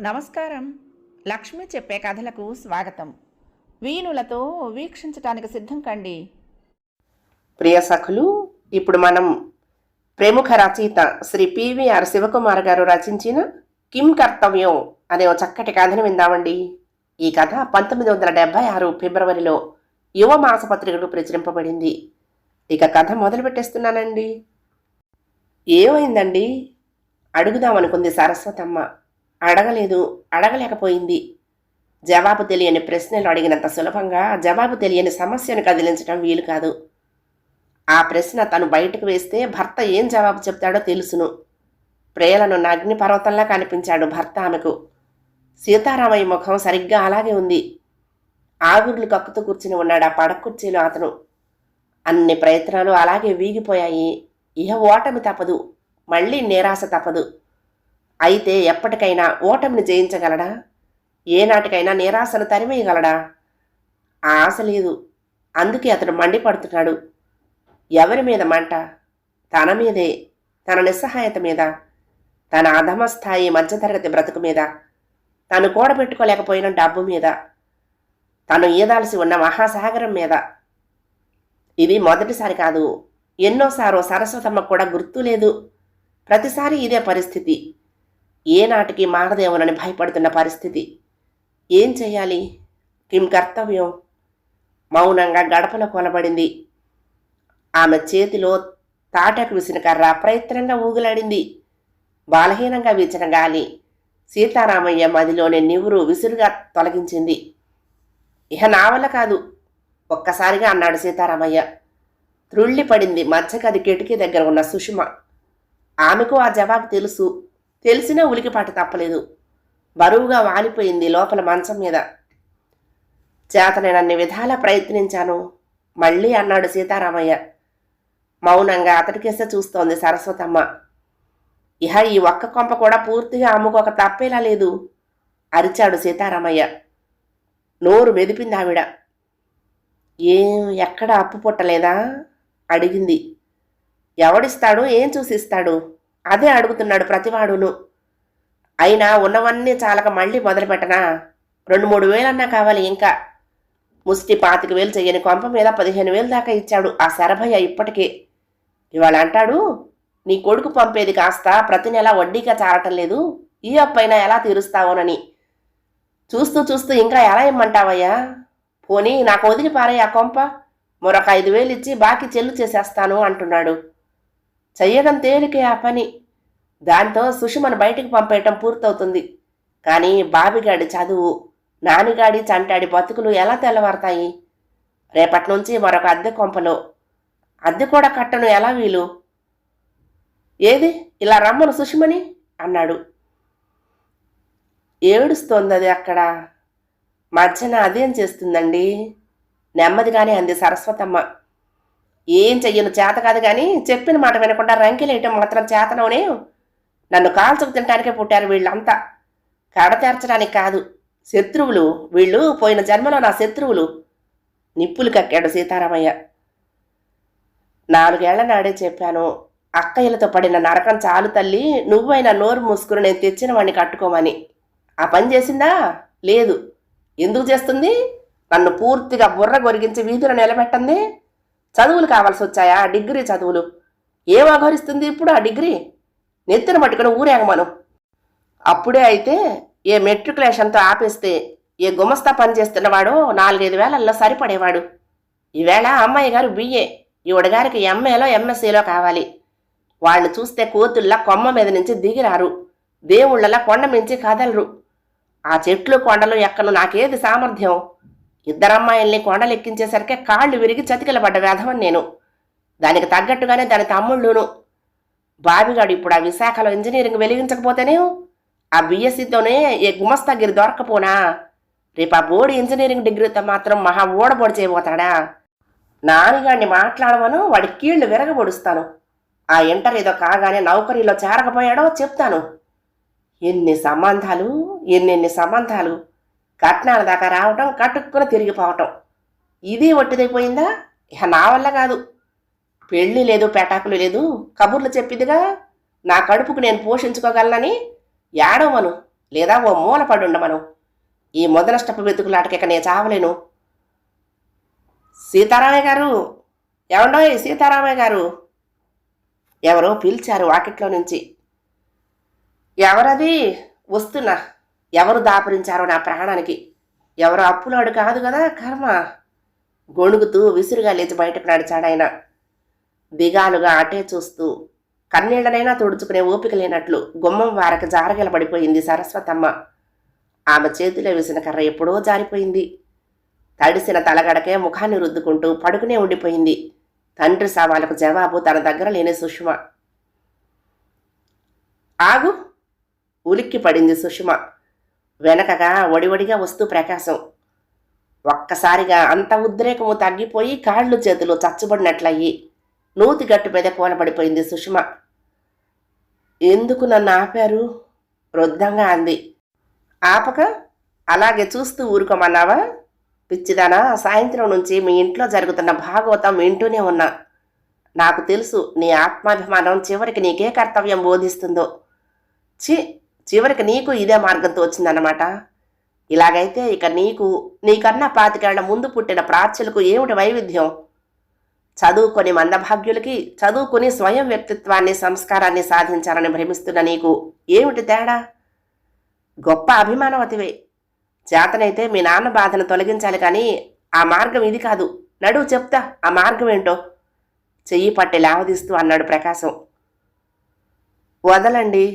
నమస్కారం. లక్ష్మి చెప్పే కథలకు స్వాగతం. వీణులతో వీక్షించటానికి సిద్ధం కండి. ప్రియ సఖులు ఇప్పుడు మనం ప్రముఖ రచయిత శ్రీ పివిఆర్ శివకుమార్ గారు రచించిన కిమ్ కర్తవ్యం అనే ఒక చక్కటి కథను విందామండి. ఈ కథ పంతొమ్మిది వందల డెబ్బై ఆరు ఫిబ్రవరిలో యువ మాసపత్రికలు ప్రచురింపబడింది. ఇక కథ మొదలు పెట్టేస్తున్నానండి. ఏమైందండి? అడుగుదామనుకుంది సరస్వతమ్మ. అడగలేదు అడగలేకపోయింది. జవాబు తెలియని ప్రశ్నలు అడిగినంత సులభంగా జవాబు తెలియని సమస్యను కదిలించడం వీలు కాదు. ఆ ప్రశ్న తను బయటకు వేస్తే భర్త ఏం జవాబు చెప్తాడో తెలుసును. ప్రేయలను అగ్నిపర్వతంలా కనిపించాడు భర్త ఆమెకు. సీతారామయ్య ముఖం సరిగ్గా అలాగే ఉంది. ఆగుర్లు కక్కుతూ కూర్చుని ఉన్నాడు ఆ పడకుర్చీలో అతను. అన్ని ప్రయత్నాలు అలాగే వీగిపోయాయి. ఇహ ఓటమి తప్పదు. మళ్ళీ నిరాశ తప్పదు. అయితే ఎప్పటికైనా ఓటమిని జయించగలడా? ఏనాటికైనా నిరాశను తరిమేయగలడా? ఆ ఆశ లేదు. అందుకే అతడు మండిపడుతున్నాడు. ఎవరి మీద మంట? తన మీదే తన నిస్సహాయత మీద? తన అధమ స్థాయి మధ్యతరగతి బ్రతుకు మీద? తను కూడబెట్టుకోలేకపోయిన డబ్బు మీద? తను ఈదాల్సి ఉన్న మహాసాగరం మీద? ఇది మొదటిసారి కాదు. ఎన్నోసారో సరస్వతమ్మ కూడా గుర్తు లేదు. ప్రతిసారి ఇదే పరిస్థితి. ఏనాటికి మారదేమోనని భయపడుతున్న పరిస్థితి. ఏం చేయాలి? కిం కర్తవ్యం? మౌనంగా గడపలో కొలబడింది ఆమె చేతిలో తాటకు విసిన కర్ర ప్రయత్నంగా ఊగులాడింది. బలహీనంగా వీచిన గాలి సీతారామయ్య మదిలోని నివురు విసురుగా తొలగించింది. ఇహ నా వల్ల కాదు ఒక్కసారిగా అన్నాడు సీతారామయ్య. త్రుళ్ళి పడింది మధ్యగది కిటికీ దగ్గర ఉన్న సుషుమ. ఆమెకు ఆ జవాబు తెలుసు. తెలిసినా ఉలికిపాటు తప్పలేదు. బరువుగా వాలిపోయింది లోపల మంచం మీద. చేతనైనన్ని విధాలా ప్రయత్నించాను. మళ్ళీ అన్నాడు సీతారామయ్య. మౌనంగా అతడికేసే చూస్తోంది సరస్వతమ్మ. ఇహ ఈ ఒక్క కొంప కూడా పూర్తిగా అమ్ముకోక తప్పేలా లేదు అరిచాడు సీతారామయ్య. నోరు మెదిపింది ఆవిడ. ఏం ఎక్కడ అప్పు పుట్టలేదా? అడిగింది. ఎవడిస్తాడు? ఏం చూసిస్తాడు? అదే అడుగుతున్నాడు ప్రతివాడును. అయినా ఉన్నవన్నీ చాలక మళ్ళీ మొదలుపెట్టనా? రెండు మూడు వేలన్నా కావాలి ఇంకా. ముష్టి పాతిక వేలు చెయ్యని కొంప మీద పదిహేను వేలు దాకా ఇచ్చాడు ఆ శరభయ్య ఇప్పటికే. ఇవాళ అంటాడు నీ కొడుకు పంపేది కాస్త ప్రతి నెల వడ్డీగా చాలటం లేదు. ఈ అప్పైనా ఎలా తీరుస్తావోనని. చూస్తూ చూస్తూ ఇంకా ఎలా ఇమ్మంటావయ్యా? పోనీ నాకు వదిలి పారే ఆ కొంప. మరొక ఐదు వేలు ఇచ్చి బాకీ చెల్లు చేసేస్తాను అంటున్నాడు. చెయ్యడం తేలికే ఆ పని? దాంతో సుషుమను బయటికి పంపేయటం పూర్తవుతుంది. కానీ బాబిగాడి చదువు నానిగాడి చంటాడి బతుకులు ఎలా తెల్లవారుతాయి? రేపటి నుంచి మరొక అద్దె కొంపలో. అద్దె కూడా కట్టను ఎలా వీలు? ఏది? ఇలా రమ్మను సుషుమని? అన్నాడు. ఏడుస్తోంది అది అక్కడ. మధ్యన అదేం చేస్తుందండి? నెమ్మదిగానే అంది సరస్వతమ్మ. ఏం చెయ్యను చేత కాదు కానీ చెప్పిన మాట వినకుండా రంకెలేయటం మాత్రం చేతనోనే నన్ను కాల్చుకు తినటానికే పుట్టారు వీళ్ళంతా. కడతేర్చడానికి కాదు. శత్రువులు వీళ్ళు పోయిన జన్మలో నా శత్రువులు. నిప్పులు కక్కాడు సీతారామయ్య. నాలుగేళ్ళ నాడే చెప్పాను అక్కయ్యలతో పడిన నరకం చాలు తల్లి నువ్వైనా నోరు మూసుకుని నేను తెచ్చిన వాడిని కట్టుకోమని. ఆ పని చేసిందా? లేదు. ఎందుకు చేస్తుంది? నన్ను పూర్తిగా బుర్ర గొరిగించి వీధిలో నిలబెట్టండి చదువులు కావాల్సి వచ్చాయా? డిగ్రీ చదువులు. ఏం అఘోరిస్తుంది ఇప్పుడు ఆ డిగ్రీ? నెత్తిన పట్టుకుని ఊరేగమను. అప్పుడే అయితే ఏ మెట్రికులేషన్తో ఆపేస్తే ఏ గుమస్తా పనిచేస్తున్నవాడో నాలుగైదు వేలల్లో సరిపడేవాడు. ఈవేళ అమ్మాయి గారు బిఏ. ఈవిడగారికి ఎంఏలో ఎంఎస్సీలో కావాలి. వాళ్ళు చూస్తే కోతుల్లా కొమ్మ మీద నుంచి దిగిరారు. దేవుళ్ళలా కొండ మించి కదలరు. ఆ చెట్లు కొండలు ఎక్కను నాకేది సామర్థ్యం? ఇద్దరమ్మాయిల్ని కొండలెక్కించేసరికి కాళ్ళు విరిగి చతికిల పడ్డ వేధవని నేను. దానికి తగ్గట్టుగానే దాని తమ్ముళ్ళును. బావిగాడు ఇప్పుడు ఆ విశాఖలో ఇంజనీరింగ్ వెలిగించకపోతేనే ఆ బీఎస్సీతోనే ఏ గుమస్తాగిరి దొరకపోనా? రేపు ఆ బోర్డు ఇంజనీరింగ్ డిగ్రీతో మాత్రం మహా ఓడబోడు చేయబోతాడా? నానిగాడిని మాట్లాడమను వాడి కీళ్ళు విరగబొడుస్తాను. ఆ ఇంటర్ ఏదో కాగానే నౌకరీలో చేరకపోయాడో చెప్తాను. ఎన్ని సంబంధాలు ఎన్నెన్ని సంబంధాలు. కట్నాల దాకా రావటం కట్టుకుని తిరిగిపోవటం ఇది ఒట్టిదైపోయిందా ఇక నా వల్ల కాదు. పెళ్ళి లేదు పెటాకులు లేదు. కబుర్లు చెప్పిందిగా నా కడుపుకు నేను పోషించుకోగలనని ఏడవమను లేదా ఓ మూల పడుండమను ఉండమను. ఈ మొదనష్టపు వెతుకులాటకి ఇక నేను చావలేను. సీతారామయ్య గారు ఏమండోయ్ సీతారామయ్య గారు? ఎవరో పిలిచారు వాకిట్లో నుంచి. ఎవరది? వస్తున్నా. ఎవరు దాపరించారో నా ప్రాణానికి. ఎవరు అప్పులాడు కాదు కదా కర్మ. గొణుగుతూ విసురుగా లేచి బయటకు నడిచాడాయన దిగాలుగా అటే చూస్తూ కన్నీళ్ళనైనా తుడుచుకునే ఓపిక లేనట్లు గుమ్మం వారక జారగల పడిపోయింది సరస్వతమ్మ. ఆమె చేతిలో వేసిన కర్ర ఎప్పుడో జారిపోయింది. తడిసిన తలగడకే ముఖాన్ని రుద్దుకుంటూ పడుకునే ఉండిపోయింది. తండ్రి సవాలకు జవాబు తన దగ్గర లేని సుష్మ. ఆగు. ఉలిక్కి పడింది సుష్మ. వెనకగా ఒడివడిగా వస్తూ ప్రకాశం. ఒక్కసారిగా అంత ఉద్రేకము తగ్గిపోయి కాళ్ళు చేతులు చచ్చుబడినట్లయి నూతి గట్టు మీద కూలబడిపోయింది సుష్మ. ఎందుకు నన్ను ఆపారు? వృద్ధంగా అంది. ఆపక? అలాగే చూస్తూ ఊరుకోమన్నావా? పిచ్చిదానా సాయంత్రం నుంచి మీ ఇంట్లో జరుగుతున్న భాగవతం వింటూనే ఉన్నా. నాకు తెలుసు నీ ఆత్మాభిమానం చివరికి నీకే కర్తవ్యం బోధిస్తుందో. చి చివరికి నీకు ఇదే మార్గంతో వచ్చిందన్నమాట. ఇలాగైతే ఇక నీకు నీకన్నా పాతికేళ్ళ ముందు పుట్టిన ప్రాచ్యులకు ఏమిటి వైవిధ్యం? చదువుకొని మందభాగ్యులకి చదువుకుని స్వయం వ్యక్తిత్వాన్ని సంస్కారాన్ని సాధించాలని భ్రమిస్తున్న నీకు ఏమిటి తేడా? గొప్ప అభిమానవతివే చేతనైతే మీ నాన్న బాధను తొలగించాలి కానీ ఆ మార్గం ఇది కాదు. నడువు చెప్తా ఆ మార్గం ఏంటో? చెయ్యి పట్టి లావదీస్తూ అన్నాడు ప్రకాశం. వదలండి.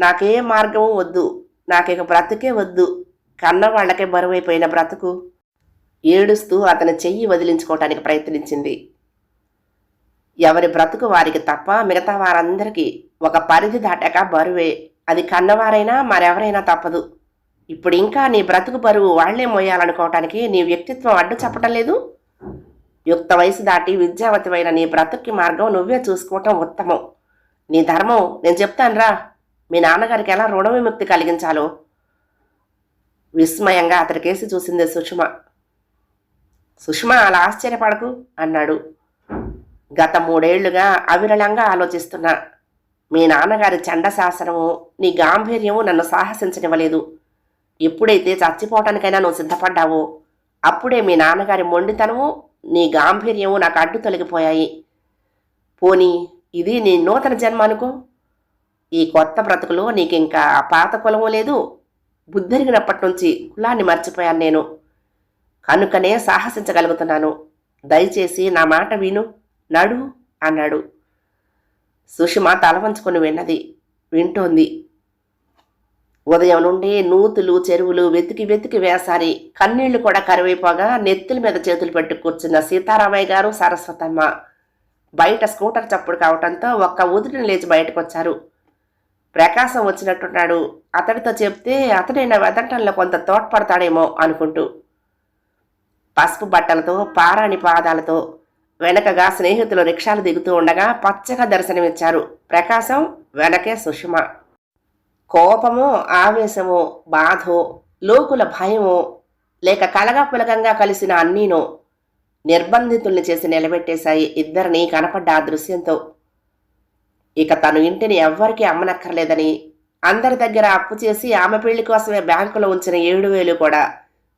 నాకే మార్గము వద్దు. నాకిక బ్రతుకే వద్దు. కన్న వాళ్ళకే బరువైపోయిన బ్రతుకు. ఏడుస్తూ అతని చెయ్యి వదిలించుకోవటానికి ప్రయత్నించింది. ఎవరి బ్రతుకు వారికి తప్ప మిగతా వారందరికీ ఒక పరిధి దాటాక బరువే. అది కన్నవారైనా మరెవరైనా తప్పదు. ఇప్పుడు ఇంకా నీ బ్రతుకు బరువు వాళ్ళే మోయాలనుకోవటానికి నీ వ్యక్తిత్వం అడ్డు చెప్పటం లేదు? యుక్త వయసు దాటి విద్యావతివైన నీ బ్రతుక్కి మార్గం నువ్వే చూసుకోవటం ఉత్తమం. నీ ధర్మం నేను చెప్తానురా. మీ నాన్నగారికి ఎలా రుణ విముక్తి కలిగించాలో? విస్మయంగా అతడికేసి చూసింది సుష్మ. సుష్మ అలా ఆశ్చర్యపడకు అన్నాడు. గత మూడేళ్ళుగా అవిరళంగా ఆలోచిస్తున్నా మీ నాన్నగారి చండశాసనము నీ గాంభీర్యము నన్ను సాహసించనివ్వలేదు. ఎప్పుడైతే చచ్చిపోవటానికైనా నువ్వు సిద్ధపడ్డావో అప్పుడే మీ నాన్నగారి మొండితనము నీ గాంభీర్యము నాకు అడ్డు తొలగిపోయాయి. పోనీ ఇది నీ నూతన జన్మ అనుకో. ఈ కొత్త బ్రతుకులో నీకు ఇంకా పాత కులము లేదు. బుద్ధిరిగినప్పటి నుంచి కులాన్ని మర్చిపోయాను నేను. కనుకనే సాహసించగలుగుతున్నాను. దయచేసి నా మాట విను. నడు అన్నాడు. సుషిమ తలవంచుకొని విన్నది. వింటోంది. ఉదయం నుండి నూతులు చెరువులు వెతికి వెతికి వేసారి కన్నీళ్ళు కూడా కరువైపోగా నెత్తుల మీద చేతులు పెట్టి కూర్చున్న సీతారామయ్య గారు సరస్వతమ్మ. బయట స్కూటర్ చప్పుడు కావటంతో ఒక్క ఉదిరిని లేచి బయటకొచ్చారు. ప్రకాశం వచ్చినట్టున్నాడు. అతడితో చెప్తే అతడైన వెదటంలో కొంత తోడ్పడతాడేమో అనుకుంటూ పసుపు బట్టలతో పారాణి పాదాలతో వెనకగా స్నేహితులు రిక్షాలు దిగుతూ ఉండగా పచ్చగా దర్శనమిచ్చారు. ప్రకాశం వెనకే సుషమ. కోపమో ఆవేశమో బాధో లోకుల భయమో లేక కలగా పులకంగా కలిసిన అన్నీనో నిర్బంధితుల్ని చేసి నిలబెట్టేశాయి ఇద్దరిని కనపడ్డ ఆ దృశ్యంతో. ఇక తను ఇంటిని ఎవ్వరికీ అమ్మనక్కర్లేదని అందరి దగ్గర అప్పు చేసి ఆమె పెళ్ళి కోసమే బ్యాంకులో ఉంచిన ఏడు వేలు కూడా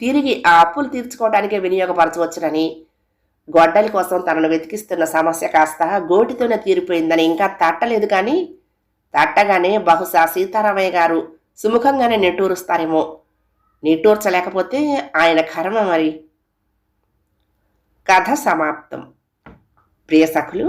తిరిగి ఆ అప్పులు తీర్చుకోవడానికే వినియోగపరచవచ్చునని గొడ్డలి కోసం తనను వెతికిస్తున్న సమస్య కాస్త గోటితోనే తీరిపోయిందని ఇంకా తట్టలేదు కానీ తట్టగానే బహుశా సీతారామయ్య గారు సుముఖంగానే నిట్టూరుస్తారేమో. నిట్టూర్చలేకపోతే ఆయన కర్మ మరి. కథ సమాప్తం. ప్రియ సఖులు